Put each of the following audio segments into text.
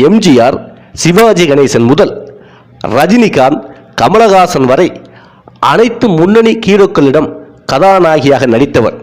எம்ஜிஆர் சிவாஜி கணேசன் முதல் ரஜினிகாந்த் கமலஹாசன் வரை அனைத்து முன்னணி ஹீரோக்களிடம் கதாநாயகியாக நடித்தவர்.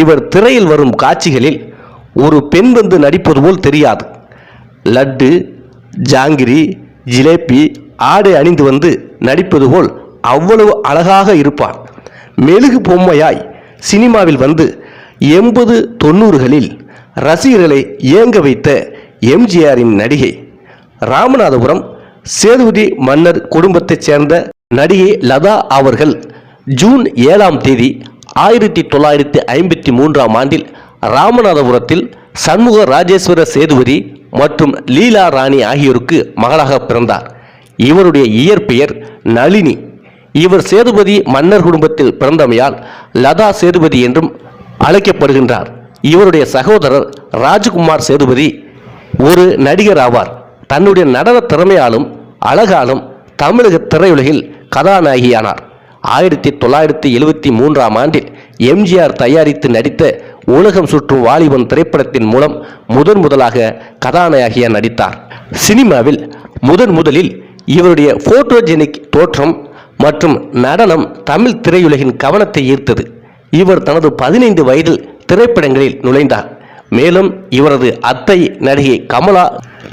இவர் திரையில் வரும் காட்சிகளில் ஒரு பெண் வந்து நடிப்பது போல் தெரியாது. லட்டு ஜாங்கிரி ஜிலேபி ஆடை அணிந்து வந்து நடிப்பது போல் அவ்வளவு அழகாக இருப்பார். மெழுகு பொம்மையாய் சினிமாவில் வந்து எண்பது தொண்ணூறுகளில் ரசிகர்களை ஏங்க வைத்த எம்ஜிஆரின் நடிகை ராமநாதபுரம் சேதுபதி மன்னர் குடும்பத்தைச் சேர்ந்த நடிகை லதா அவர்கள் ஜூன் ஏழாம் தேதி ஆயிரத்தி தொள்ளாயிரத்தி ஐம்பத்தி மூன்றாம் ஆண்டில் ராமநாதபுரத்தில் சண்முக ராஜேஸ்வர சேதுபதி மற்றும் லீலா ராணி ஆகியோருக்கு மகளாக பிறந்தார். இவருடைய இயற்பெயர் நளினி. இவர் சேதுபதி மன்னர் குடும்பத்தில் பிறந்தமையால் லதா சேதுபதி என்றும் அழைக்கப்படுகின்றார். இவருடைய சகோதரர் ராஜ்குமார் சேதுபதி ஒரு நடிகர் ஆவார். தன்னுடைய நடன திறமையாலும் அழகாலும் தமிழக திரையுலகில் கதாநாயகியானார். ஆயிரத்தி தொள்ளாயிரத்தி எழுபத்தி மூன்றாம் ஆண்டில் எம்ஜிஆர் தயாரித்து நடித்த உலகம் சுற்றும் வாலிபன் திரைப்படத்தின் மூலம் முதன் முதலாக கதாநாயகியாக நடித்தார். சினிமாவில் முதன் முதலில் இவருடைய போட்டோஜெனிக் தோற்றம் மற்றும் நடனம் தமிழ் திரையுலகின் கவனத்தை ஈர்த்தது. இவர் தனது பதினைந்து வயதில் திரைப்படங்களில் நுழைந்தார். மேலும் இவரது அத்தை நடிகை கமலா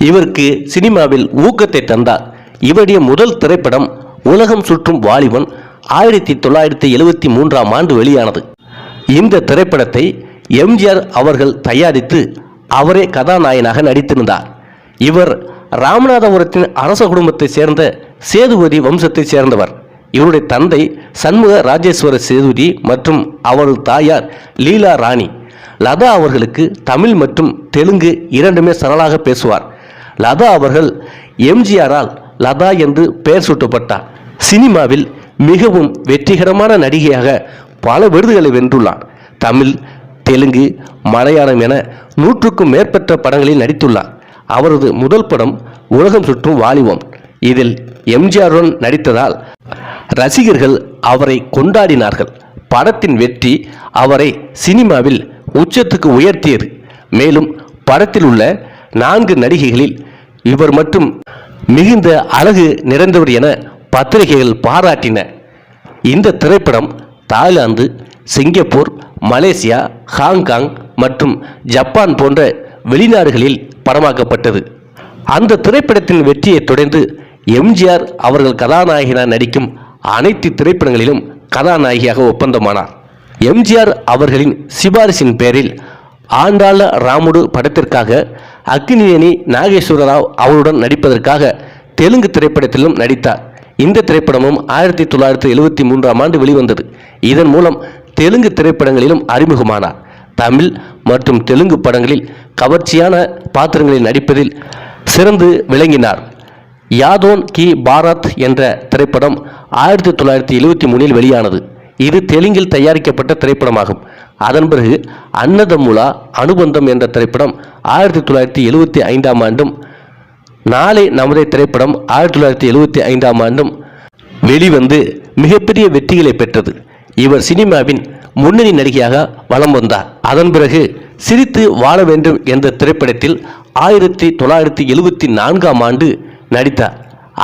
இவருக்கு சினிமாவில் ஊக்கத்தை தந்தார். இவருடைய முதல் திரைப்படம் உலகம் சுற்றும் வாலிபன் ஆயிரத்தி தொள்ளாயிரத்தி எழுவத்தி மூன்றாம் ஆண்டு வெளியானது. இந்த திரைப்படத்தை எம்ஜிஆர் அவர்கள் தயாரித்து அவரே கதாநாயகனாக நடித்திருந்தார். இவர் ராமநாதபுரத்தின் அரச குடும்பத்தைச் சேர்ந்த சேதுபதி வம்சத்தைச் சேர்ந்தவர். இவருடைய தந்தை சண்முக ராஜேஸ்வர சேதுபதி மற்றும் அவரது தாயார் லீலா ராணி. லதா அவர்களுக்கு தமிழ் மற்றும் தெலுங்கு இரண்டுமே சரளாக பேசுவார். லதா அவர்கள் எம்ஜிஆரால் லதா என்று பெயர் சூட்டப்பட்டார். சினிமாவில் மிகவும் வெற்றிகரமான நடிகையாக பல விருதுகளை வென்றுள்ளார். தமிழ் தெலுங்கு மலையாளம் என நூற்றுக்கும் மேற்பட்ட படங்களில் நடித்துள்ளார். அவரது முதல் படம் உலகம் சுற்றும் வாலிபம். இதில் எம்ஜிஆருடன் நடித்ததால் ரசிகர்கள் அவரை கொண்டாடினார்கள். படத்தின் வெற்றி அவரை சினிமாவில் உச்சத்துக்கு உயர்த்தியது. மேலும் படத்தில் உள்ள நான்கு நடிகைகளில் இவர் மட்டும் மிகுந்த அழகு நிறைந்தவர் என பத்திரிகைகள் பாராட்டின. இந்த திரைப்படம் Thailand Singapore Malaysia Hong Kong மற்றும் ஜப்பான் போன்ற வெளிநாடுகளில் படமாக்கப்பட்டது. அந்த திரைப்படத்தின் வெற்றியைத் தொடர்ந்து எம்ஜிஆர் அவர்கள் கதாநாயகனாக நடிக்கும் அனைத்து திரைப்படங்களிலும் கதாநாயகியாக ஒப்பந்தமானார். எம்ஜிஆர் அவர்களின் சிபாரிசின் பேரில் ஆண்டாள ராமுடு படத்திற்காக அக்னியனி நாகேஸ்வர ராவ் அவருடன் நடிப்பதற்காக தெலுங்கு திரைப்படத்திலும் நடித்தார். இந்த திரைப்படமும் ஆயிரத்தி தொள்ளாயிரத்தி எழுவத்தி மூன்றாம் ஆண்டு வெளிவந்தது. இதன் மூலம் தெலுங்கு திரைப்படங்களிலும் அறிமுகமானார். தமிழ் மற்றும் தெலுங்கு படங்களில் கவர்ச்சியான பாத்திரங்களில் நடிப்பதில் சிறந்து விளங்கினார். யாதோன் கி பாரத் என்ற திரைப்படம் ஆயிரத்தி தொள்ளாயிரத்தி எழுவத்தி மூணில் வெளியானது. இது தெலுங்கில் தயாரிக்கப்பட்ட திரைப்படமாகும். அதன் பிறகு அன்னதமுலா அனுபந்தம் என்ற திரைப்படம் ஆயிரத்தி தொள்ளாயிரத்தி எழுவத்தி ஐந்தாம் ஆண்டும் நாளை நமதே திரைப்படம் ஆயிரத்தி தொள்ளாயிரத்தி எழுவத்தி ஐந்தாம் ஆண்டும் வெளிவந்து மிகப்பெரிய வெற்றிகளை பெற்றது. இவர் சினிமாவின் முன்னணி நடிகையாக வலம் வந்தார். அதன் பிறகு சிரித்து வாழ வேண்டும் என்ற திரைப்படத்தில் ஆயிரத்தி தொள்ளாயிரத்தி எழுவத்தி நான்காம் ஆண்டு நடித்தார்.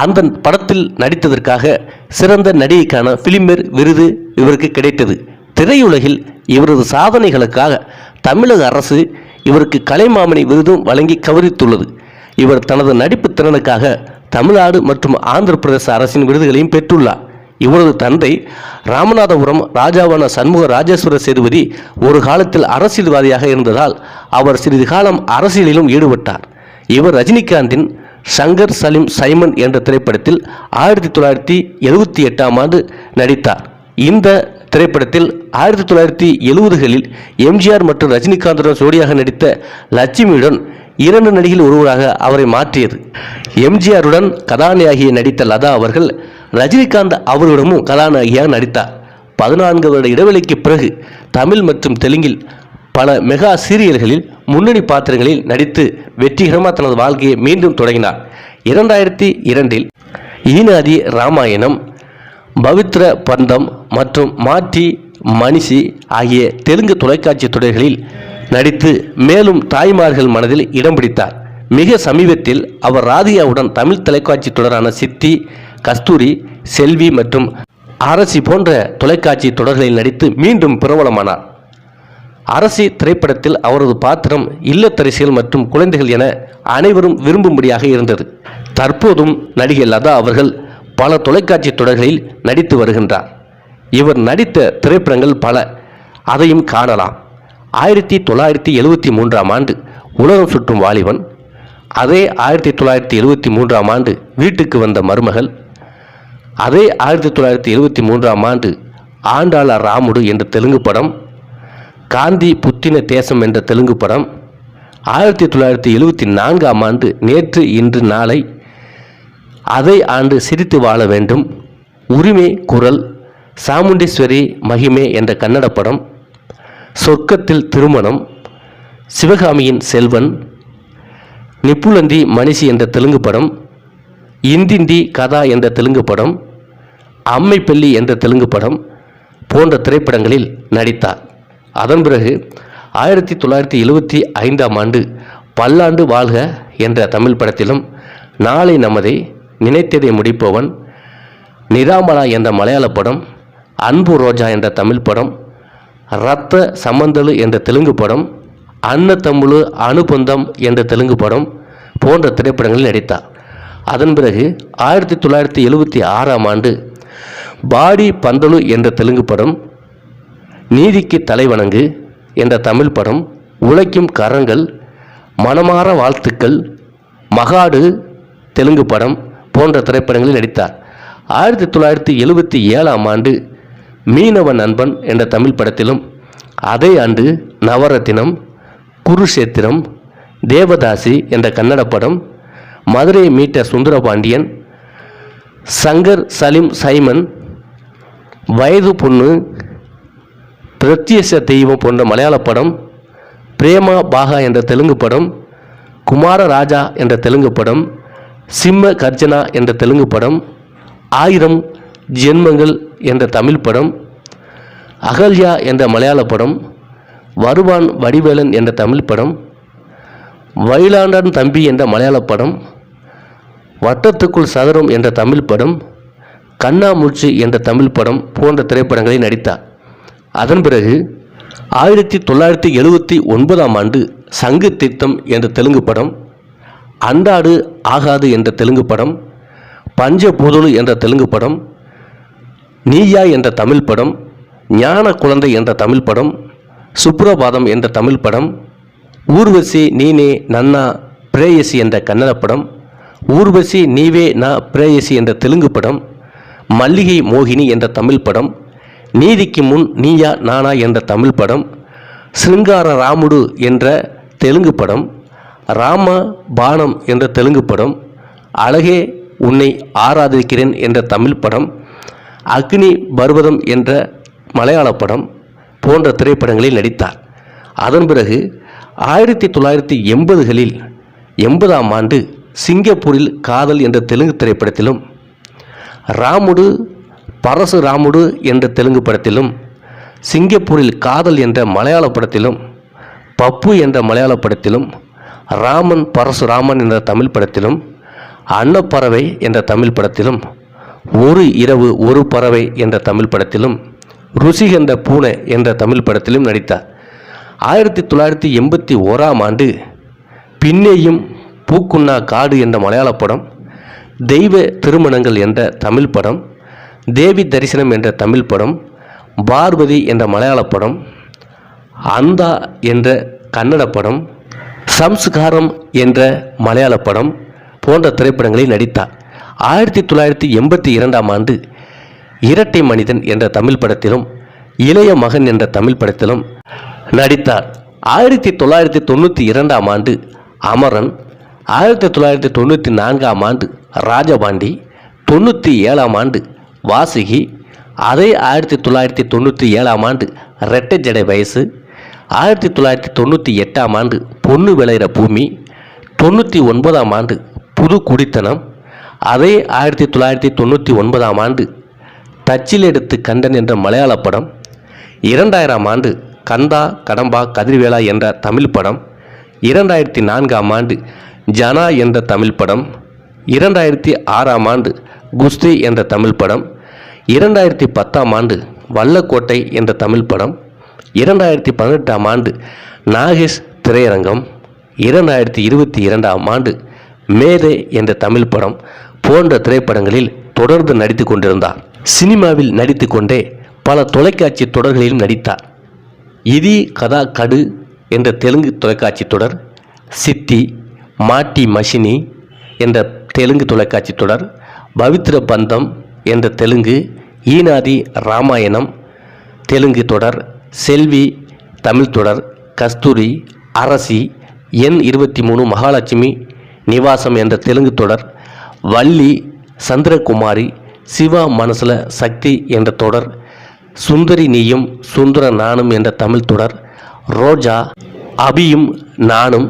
அந்த படத்தில் நடித்ததற்காக சிறந்த நடிகைக்கான பிலிம்பேர் விருது இவருக்கு கிடைத்தது. திரையுலகில் இவரது சாதனைகளுக்காக தமிழக அரசு இவருக்கு கலைமாமணி விருதும் வழங்கி கௌரித்துள்ளது இவர் தனது நடிப்பு திறனுக்காக தமிழ்நாடு மற்றும் ஆந்திர பிரதேச அரசின் விருதுகளையும் பெற்றுள்ளார். இவரது தந்தை ராமநாதபுரம் ராஜாவான சண்முக ராஜேஸ்வர சேதுபதி ஒரு காலத்தில் அரசியல்வாதியாக இருந்ததால் அவர் சிறிது காலம் அரசியலிலும் ஈடுபட்டார். இவர் ரஜினிகாந்தின் சங்கர் சலீம் சைமன் என்ற திரைப்படத்தில் ஆயிரத்தி தொள்ளாயிரத்தி எழுபத்தி எட்டாம் ஆண்டு நடித்தார். இந்த திரைப்படத்தில் ஆயிரத்தி தொள்ளாயிரத்தி எழுபதுகளில் எம்ஜிஆர் மற்றும் ரஜினிகாந்துடன் ஜோடியாக நடித்த லட்சுமியுடன் இரண்டு நடிகையில் ஒருவராக அவரை மாற்றியது. எம்ஜிஆருடன் கதாநாயகியை நடித்த லதா அவர்கள் ரஜினிகாந்த் அவர்களிடமும் கதாநாயகியாக நடித்தார். பதினான்கு வருட இடைவெளிக்கு பிறகு தமிழ் மற்றும் தெலுங்கில் பல மெகா சீரியல்களில் முன்னணி பாத்திரங்களில் நடித்து வெற்றிகரமாக தனது வாழ்க்கையை மீண்டும் தொடங்கினார். இரண்டாயிரத்தி இரண்டில் ஈனாதி ராமாயணம் பவித்ர பந்தம் மற்றும் மாட்டி மணிஷி ஆகிய தெலுங்கு தொலைக்காட்சி தொடர்களில் நடித்து மேலும் தாய்மார்கள் மனதில் இடம் பிடித்தார். மிக சமீபத்தில் அவர் ராதிகாவுடன் தமிழ் தொலைக்காட்சி தொடரான சித்தி கஸ்தூரி செல்வி மற்றும் அரசி போன்ற தொலைக்காட்சி தொடர்களில் நடித்து மீண்டும் பிரபலமானார். அரசி திரைப்படத்தில் அவரது பாத்திரம் இல்லத்தரசிகள் மற்றும் குழந்தைகள் என அனைவரும் விரும்பும்படியாக இருந்தது. தற்போதும் நடிகை லதா அவர்கள் பல தொலைக்காட்சி தொடர்களில் நடித்து வருகின்றார். இவர் நடித்த திரைப்படங்கள் பல. அதையும் காணலாம். ஆயிரத்தி தொள்ளாயிரத்தி எழுவத்தி மூன்றாம் ஆண்டு உலகம் சுற்றும் வாலிபன். அதே ஆயிரத்தி தொள்ளாயிரத்தி எழுவத்தி மூன்றாம் ஆண்டு வீட்டுக்கு வந்த மருமகள். அதே ஆயிரத்தி தொள்ளாயிரத்தி எழுவத்தி மூன்றாம் ஆண்டு ஆண்டாள ராமுடு என்ற தெலுங்கு படம். காந்தி புத்தின தேசம் என்ற தெலுங்கு படம். ஆயிரத்தி தொள்ளாயிரத்தி எழுவத்தி நான்காம் ஆண்டு நேற்று இன்று நாளை அதை ஆண்டு சிரித்து வாழ வேண்டும். உரிமை குரல் சாமுண்டீஸ்வரி மகிமே என்ற கன்னட படம். சொர்க்கத்தில் திருமணம். சிவகாமியின் செல்வன். நிப்புலந்தி மணிஷி என்ற தெலுங்கு படம். இந்திந்தி கதா என்ற தெலுங்கு படம். அம்மை பெல்லி என்ற தெலுங்கு படம் போன்ற திரைப்படங்களில் நடித்தார். அதன் பிறகு ஆயிரத்தி தொள்ளாயிரத்தி எழுவத்தி ஐந்தாம் ஆண்டு பல்லாண்டு வாழ்க என்ற தமிழ் படத்திலும் நாளை நமதை நினைத்ததை முடிப்பவன் நிராமலா என்ற மலையாள படம் அன்பு ரோஜா என்ற தமிழ் படம் ரத்த சமந்தலு என்ற தெலுங்கு படம் அன்னதம்புலு அனுபந்தம் என்ற தெலுங்கு படம் போன்ற திரைப்படங்களில் நடித்தார். அதன் பிறகு ஆயிரத்தி தொள்ளாயிரத்தி எழுபத்தி ஆறாம் ஆண்டு பாடி பந்தலு என்ற தெலுங்கு படம் நீதிக்கு தலைவணங்கு என்ற தமிழ் படம் உழைக்கும் கரங்கள் மனமாற வாழ்த்துக்கள் மகாடு தெலுங்கு படம் போன்ற திரைப்படங்களில் நடித்தார். ஆயிரத்தி தொள்ளாயிரத்தி எழுபத்தி ஏழாம் ஆண்டு மீனவ நண்பன் என்ற தமிழ் படத்திலும் அதே ஆண்டு நவரத்தினம் குருஷேத்திரம் தேவதாசி என்ற கன்னட படம் மதுரை மீட்ட சுந்தரபாண்டியன் சங்கர் சலீம் சைமன் வயது பொண்ணு பிரத்யச தெய்வம் போன்ற மலையாள படம் பிரேமா பாகா என்ற தெலுங்கு படம் குமார ராஜா என்ற தெலுங்கு படம் சிம்ம கர்ஜனா என்ற தெலுங்கு படம் ஆயிரம் ஜென்மங்கள் என்ற தமிழ் படம் அகல்யா என்ற மலையாள படம் வருவான் வடிவேலன் என்ற தமிழ் படம் வயலாண்டன் தம்பி என்ற மலையாள படம் வட்டத்துக்குள் சதுரம் என்ற தமிழ் படம் கண்ணாமூச்சி என்ற தமிழ் படம் போன்ற திரைப்படங்களில் நடித்தார். அதன் பிறகு ஆயிரத்தி தொள்ளாயிரத்தி எழுபத்தி ஒன்பதாம் ஆண்டு சங்கு தீர்த்தம் என்ற தெலுங்கு படம் அந்தாடு ஆகாது என்ற தெலுங்கு படம் பஞ்சபூதலு என்ற தெலுங்கு படம் நீயா என்ற தமிழ் படம் ஞான குழந்தை என்ற தமிழ் படம் சுப்ரபாதம் என்ற தமிழ் படம் ஊர்வசி நீனே நன்னா பிரேயசி என்ற கன்னட படம் ஊர்வசி நீவே நா பிரேயசி என்ற தெலுங்கு படம் மல்லிகை மோகினி என்ற தமிழ் படம் நீதிக்கு முன் நீயா நானா என்ற தமிழ் படம் ஸ்ருங்கார ராமுடு என்ற தெலுங்கு படம் ராம பானம் என்ற தெலுங்கு படம் அழகே உன்னை ஆராதிக்கிறேன் என்ற தமிழ் படம் அக்னி பர்வதம் என்ற மலையாள படம் போன்ற திரைப்படங்களில் நடித்தார். அதன் பிறகு ஆயிரத்தி தொள்ளாயிரத்தி எண்பதுகளில் எண்பதாம் ஆண்டு சிங்கப்பூரில் காதல் என்ற தெலுங்கு திரைப்படத்திலும் ராமுடு பரசு ராமுடு என்ற தெலுங்கு படத்திலும் சிங்கப்பூரில் காதல் என்ற மலையாள படத்திலும் பப்பு என்ற மலையாள படத்திலும் ராமன் பரசுராமன் என்ற தமிழ் படத்திலும் அன்னப்பறவை என்ற தமிழ் படத்திலும் ஒரு இரவு ஒரு பறவை என்ற தமிழ் படத்திலும் ருசி என்ற பூனை என்ற தமிழ் படத்திலும் நடித்தார். ஆயிரத்தி தொள்ளாயிரத்தி எண்பத்தி ஓராம் ஆண்டு பின்னேயும் பூக்குன்னா காடு என்ற மலையாள படம் தெய்வ திருமணங்கள் என்ற தமிழ் படம் தேவி தரிசனம் என்ற தமிழ் படம் பார்வதி என்ற மலையாள படம் அந்தா என்ற கன்னட படம் சம்ஸ்காரம் என்ற மலையாள படம் போன்ற திரைப்படங்களில் நடித்தார். ஆயிரத்தி தொள்ளாயிரத்தி எண்பத்தி இரண்டாம் ஆண்டு இரட்டை மனிதன் என்ற தமிழ் படத்திலும் இளைய மகன் என்ற தமிழ் படத்திலும் நடித்தார். ஆயிரத்தி தொள்ளாயிரத்தி தொண்ணூற்றி இரண்டாம் ஆண்டு அமரன் ஆயிரத்தி தொள்ளாயிரத்தி தொண்ணூற்றி நான்காம் ஆண்டு ராஜபாண்டி தொண்ணூற்றி ஏழாம் ஆண்டு வாசுகி அதே ஆயிரத்தி தொள்ளாயிரத்தி தொண்ணூற்றி ஏழாம் ஆண்டு ரெட்டை ஜடை வயசு ஆயிரத்தி தொள்ளாயிரத்தி தொண்ணூற்றி எட்டாம் ஆண்டு பொண்ணு விளையிற பூமி தொண்ணூற்றி ஒன்பதாம் ஆண்டு புது குடித்தனம் அதே ஆயிரத்தி தொள்ளாயிரத்தி தொண்ணூற்றி ஒன்பதாம் ஆண்டு தச்சில் எடுத்து கண்டன் என்ற மலையாள படம் இரண்டாயிரம் ஆண்டு கந்தா கடம்பா கதிர்வேலா என்ற தமிழ் படம் இரண்டாயிரத்தி நான்காம் ஆண்டு ஜனா என்ற தமிழ் படம் இரண்டாயிரத்தி ஆறாம் ஆண்டு குஸ்தி என்ற தமிழ் படம் இரண்டாயிரத்தி பத்தாம் ஆண்டு வல்லக்கோட்டை என்ற தமிழ் படம் இரண்டாயிரத்தி பதினெட்டாம் ஆண்டு நாகேஷ் திரையரங்கம் இரண்டாயிரத்தி இருபத்தி இரண்டாம் ஆண்டு மேதை என்ற தமிழ் படம் போன்ற திரைப்படங்களில் தொடர்ந்து நடித்து கொண்டிருந்தார். சினிமாவில் நடித்து கொண்டே பல தொலைக்காட்சி தொடர்களிலும் நடித்தார். இதி கதா கடு என்ற தெலுங்கு தொலைக்காட்சி தொடர் சித்தி மாட்டி மஷினி என்ற தெலுங்கு தொலைக்காட்சி தொடர் பவித்ர பந்தம் என்ற தெலுங்கு ஈனாதி ராமாயணம் தெலுங்கு தொடர் செல்வி தமிழ் தொடர் கஸ்தூரி அரசி எண் இருபத்தி மூணு மகாலட்சுமி நிவாசம் என்ற தெலுங்கு தொடர் வள்ளி சந்திரகுமாரி சிவா மனசுல சக்தி என்ற தொடர் சுந்தரி நீயும் சுந்தர நானும் என்ற தமிழ் தொடர் ரோஜா அபியும் நானும்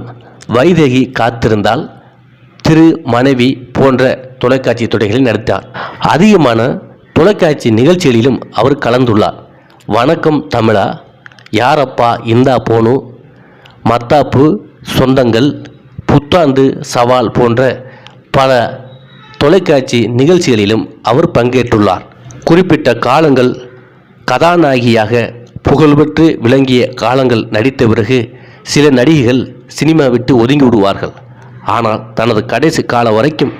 வைதேகி காத்திருந்தால் திரு மனைவி போன்ற தொலைக்காட்சி தொடர்களில் நடித்தார். அதிகமான தொலைக்காட்சி நிகழ்ச்சிகளிலும் அவர் கலந்துள்ளார். வணக்கம் தமிழா யாரப்பா இந்தா போனு? மத்தாப்பு சொந்தங்கள் புத்தாண்டு சவால் போன்ற பல தொலைக்காட்சி நிகழ்ச்சிகளிலும் அவர் பங்கேற்றுள்ளார். குறிப்பிட்ட காலங்கள் கதாநாயகியாக புகழ்பெற்று விளங்கிய காலங்கள் நடித்த பிறகு சில நடிகைகள் சினிமா விட்டு ஒதுங்கி விடுவார்கள். ஆனால் தனது கடைசி காலம் வரைக்கும்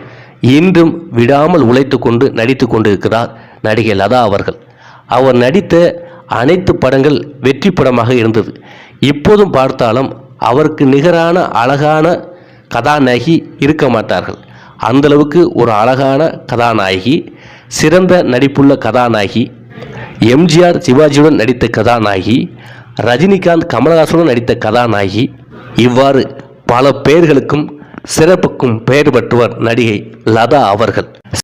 இன்றும் விடாமல் உழைத்து கொண்டு நடித்து கொண்டிருக்கிறார் நடிகை லதா அவர்கள். அவர் நடித்த அனைத்து படங்கள் வெற்றி படமாக இருந்தது. இப்போதும் பார்த்தாலும் அவருக்கு நிகரான அழகான கதாநாயகி இருக்க மாட்டார்கள். அந்தளவுக்கு ஒரு அழகான கதாநாயகி சிறந்த நடிப்புள்ள கதாநாயகி எம்ஜிஆர் சிவாஜியுடன் நடித்த கதாநாயகி ரஜினிகாந்த் கமலஹாசனுடன் நடித்த கதாநாயகி இவ்வாறு பல பெயர்களுக்கும் சிறப்புக்கும் பெயர் பெற்றவர் நடிகை லதா அவர்கள்.